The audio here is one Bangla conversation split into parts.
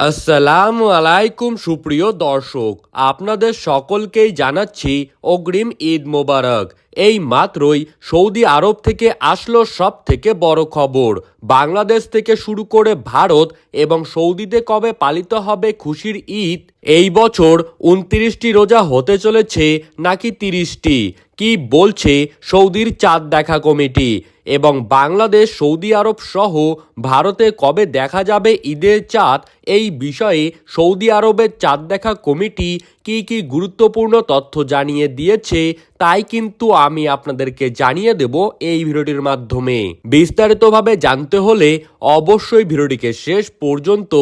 আসসালামু আলাইকুম সুপ্রিয় দর্শক আপনাদের সকলকেই জানাচ্ছি অগ্রিম ঈদ মোবারক। এই মাত্রই সৌদি আরব থেকে আসলো সব থেকে বড় খবর। বাংলাদেশ থেকে শুরু করে ভারত এবং সৌদিতে কবে পালিত হবে খুশির ঈদ, এই বছর উনত্রিশটি রোজা হতে চলেছে নাকি তিরিশটি? কি বলছে সৌদির চাঁদ দেখা কমিটি? এবং বাংলাদেশ, সৌদি আরব সহ ভারতে কবে দেখা যাবে ঈদের চাঁদ? এই বিষয়ে সৌদি আরবের চাঁদ দেখা কমিটি কি কি গুরুত্বপূর্ণ তথ্য জানিয়ে দিয়েছে, তাই কিন্তু আমি আপনাদেরকে জানিয়ে দেব এই ভিডিওটির মাধ্যমে। বিস্তারিতভাবে জানতে হলে অবশ্যই ভিডিওটিকে শেষ পর্যন্ত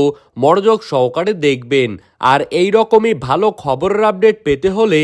মনোযোগ সহকারে দেখবেন। আর এই রকমই ভালো খবরের আপডেট পেতে হলে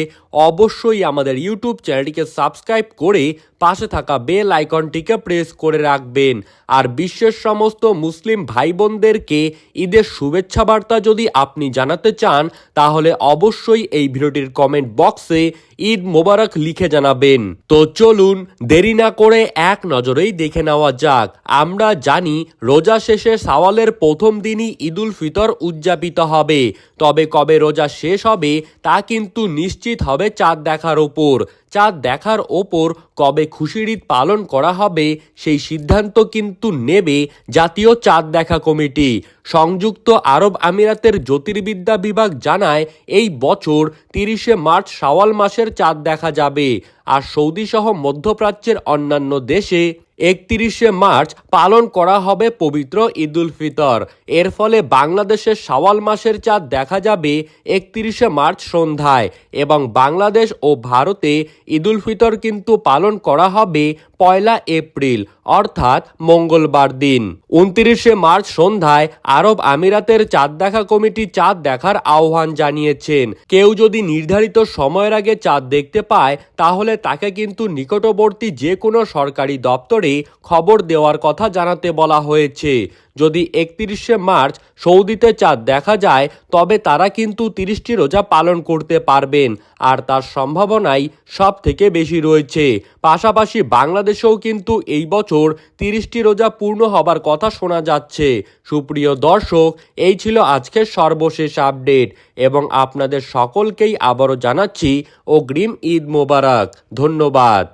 অবশ্যই আমাদের ইউটিউব চ্যানেলটিকে সাবস্ক্রাইব করে পাশে থাকা বেল আইকনটিকে প্রেস করে রাখবেন। আর বিশ্বের সমস্ত মুসলিম ভাই বোনদেরকে ঈদের শুভেচ্ছা বার্তা যদি আপনি জানাতে চান, তাহলে অবশ্যই এই ভিডিওটির কমেন্ট বক্সে ঈদ মোবারক লিখে জানাবেন। তো চলুন দেরি না করে এক নজরেই দেখে নেওয়া যাক। আমরা জানি রোজা শেষে সাওয়ালের প্রথম দিনই ঈদুল ফিতর উদযাপিত হবে। তবে কবে রোজা শেষ হবে তা কিন্তু নিশ্চিত হবে চাঁদ দেখার ওপর। চাঁদ দেখার ওপর কবে খুশির ঈদ পালন করা হবে সেই সিদ্ধান্ত কিন্তু নেবে জাতীয় চাঁদ দেখা কমিটি। সংযুক্ত আরব আমিরাতের জ্যোতির্বিদ্যা বিভাগ জানায়, এই বছর তিরিশে মার্চ শাওয়াল মাসের চাঁদ দেখা যাবে। আর সৌদি সহ মধ্যপ্রাচ্যের অন্যান্য দেশে একত্রিশে মার্চ পালন করা হবে পবিত্র ঈদুল ফিতর। এর ফলে বাংলাদেশের শাওয়াল মাসের চাঁদ দেখা যাবে একত্রিশে মার্চ সন্ধ্যায় এবং বাংলাদেশ ও ভারতে ঈদুল ফিতর কিন্তু পালন করা হবে পয়লা এপ্রিল, অর্থাৎ মঙ্গলবার দিন। উনত্রিশে মার্চ সন্ধ্যায় আরব আমিরাতের চাঁদ দেখা কমিটি চাঁদ দেখার আহ্বান জানিয়েছেন। কেউ যদি নির্ধারিত সময়ের আগে চাঁদ দেখতে পায়, তাহলে তাকে কিন্তু নিকটবর্তী যে কোনো সরকারি দপ্তরে খবর দেওয়ার কথা জানাতে বলা হয়েছে। যদি একত্রিশে মার্চ সৌদিতে চাঁদ দেখা যায়, তবে তারা কিন্তু তিরিশটি রোজা পালন করতে পারবেন। আর তার সম্ভাবনাই সব থেকে বেশি রয়েছে। পাশাপাশি বাংলাদেশেও কিন্তু এই বছর তিরিশটি রোজা পূর্ণ হবার কথা শোনা যাচ্ছে। সুপ্রিয় দর্শক, এই ছিল আজকের সর্বশেষ আপডেট। এবং আপনাদের সকলকেই আবারও জানাচ্ছি, অগ্রিম ঈদ মোবারক। ধন্যবাদ।